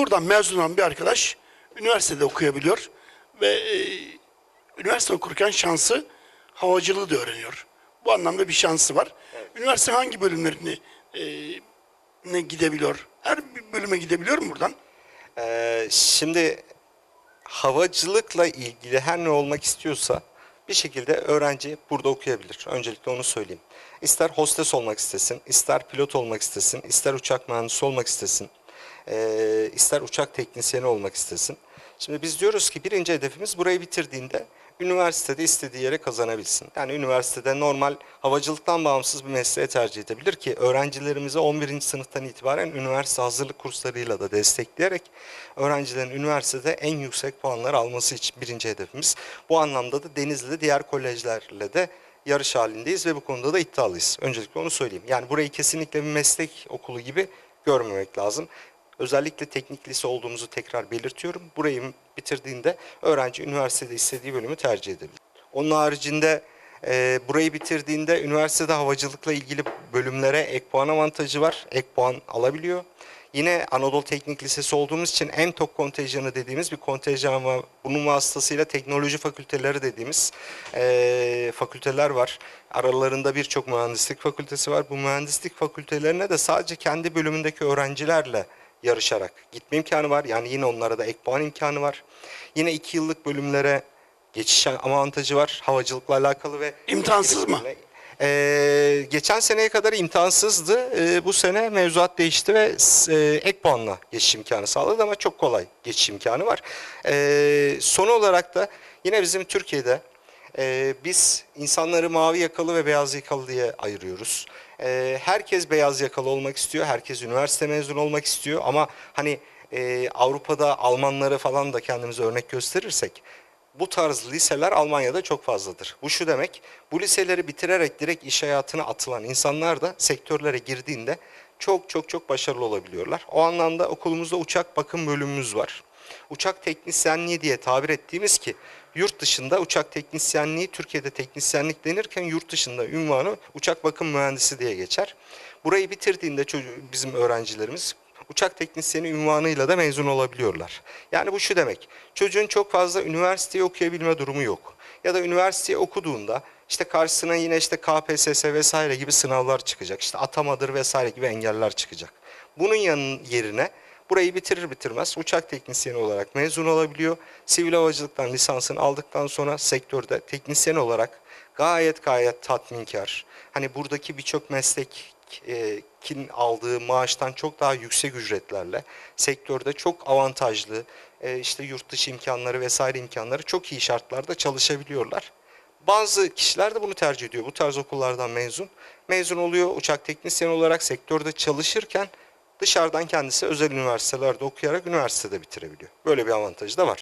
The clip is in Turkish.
buradan mezun olan bir arkadaş üniversitede okuyabiliyor ve e, üniversite okurken şansı havacılığı da öğreniyor. Bu anlamda bir şansı var. Üniversite hangi bölümlerini e, ne gidebiliyor? Her bir bölüme gidebiliyor mu buradan? Ee, şimdi havacılıkla ilgili her ne olmak istiyorsa bir şekilde öğrenci burada okuyabilir. Öncelikle onu söyleyeyim. İster hostes olmak istesin, ister pilot olmak istesin, ister uçak mühendisi olmak istesin, ee, ister uçak teknisyeni olmak istesin. Şimdi biz diyoruz ki birinci hedefimiz burayı bitirdiğinde üniversitede istediği yere kazanabilsin. Yani üniversitede normal havacılıktan bağımsız bir mesleği tercih edebilir ki öğrencilerimize 11. sınıftan itibaren üniversite hazırlık kurslarıyla da destekleyerek öğrencilerin üniversitede en yüksek puanlar alması için birinci hedefimiz. Bu anlamda da Denizli'de diğer kolejlerle de yarış halindeyiz ve bu konuda da iddialıyız. Öncelikle onu söyleyeyim. Yani burayı kesinlikle bir meslek okulu gibi görmemek lazım. Özellikle teknik lise olduğumuzu tekrar belirtiyorum. Burayı bitirdiğinde öğrenci üniversitede istediği bölümü tercih edebilir. Onun haricinde e, burayı bitirdiğinde üniversitede havacılıkla ilgili bölümlere ek puan avantajı var. Ek puan alabiliyor. Yine Anadolu Teknik Lisesi olduğumuz için en tok kontenjanı dediğimiz bir kontenjan var. Bunun vasıtasıyla teknoloji fakülteleri dediğimiz e, fakülteler var. Aralarında birçok mühendislik fakültesi var. Bu mühendislik fakültelerine de sadece kendi bölümündeki öğrencilerle yarışarak gitme imkanı var. Yani yine onlara da ek puan imkanı var. Yine iki yıllık bölümlere geçiş avantajı var havacılıkla alakalı ve İmkansız mı? Ee, geçen seneye kadar imkansızdı. Ee, bu sene mevzuat değişti ve e, ek puanla geçiş imkanı sağladı ama çok kolay geçiş imkanı var. Ee, son olarak da yine bizim Türkiye'de e, biz insanları mavi yakalı ve beyaz yakalı diye ayırıyoruz. Ee, herkes beyaz yakalı olmak istiyor, herkes üniversite mezunu olmak istiyor ama hani e, Avrupa'da Almanları falan da kendimize örnek gösterirsek bu tarz liseler Almanya'da çok fazladır. Bu şu demek, bu liseleri bitirerek direkt iş hayatına atılan insanlar da sektörlere girdiğinde çok çok çok başarılı olabiliyorlar. O anlamda okulumuzda uçak bakım bölümümüz var. Uçak teknisyenliği diye tabir ettiğimiz ki yurt dışında uçak teknisyenliği Türkiye'de teknisyenlik denirken yurt dışında ünvanı uçak bakım mühendisi diye geçer. Burayı bitirdiğinde bizim öğrencilerimiz uçak teknisyeni ünvanıyla da mezun olabiliyorlar. Yani bu şu demek, çocuğun çok fazla üniversiteyi okuyabilme durumu yok. Ya da üniversiteyi okuduğunda işte karşısına yine işte KPSS vesaire gibi sınavlar çıkacak. İşte atamadır vesaire gibi engeller çıkacak. Bunun yanın yerine burayı bitirir bitirmez uçak teknisyeni olarak mezun olabiliyor. Sivil havacılıktan lisansını aldıktan sonra sektörde teknisyen olarak gayet gayet tatminkar. Hani buradaki birçok meslek e, kin aldığı maaştan çok daha yüksek ücretlerle sektörde çok avantajlı e, işte yurt dışı imkanları vesaire imkanları çok iyi şartlarda çalışabiliyorlar. Bazı kişiler de bunu tercih ediyor. Bu tarz okullardan mezun. Mezun oluyor uçak teknisyen olarak sektörde çalışırken dışarıdan kendisi özel üniversitelerde okuyarak üniversitede bitirebiliyor. Böyle bir avantajı da var.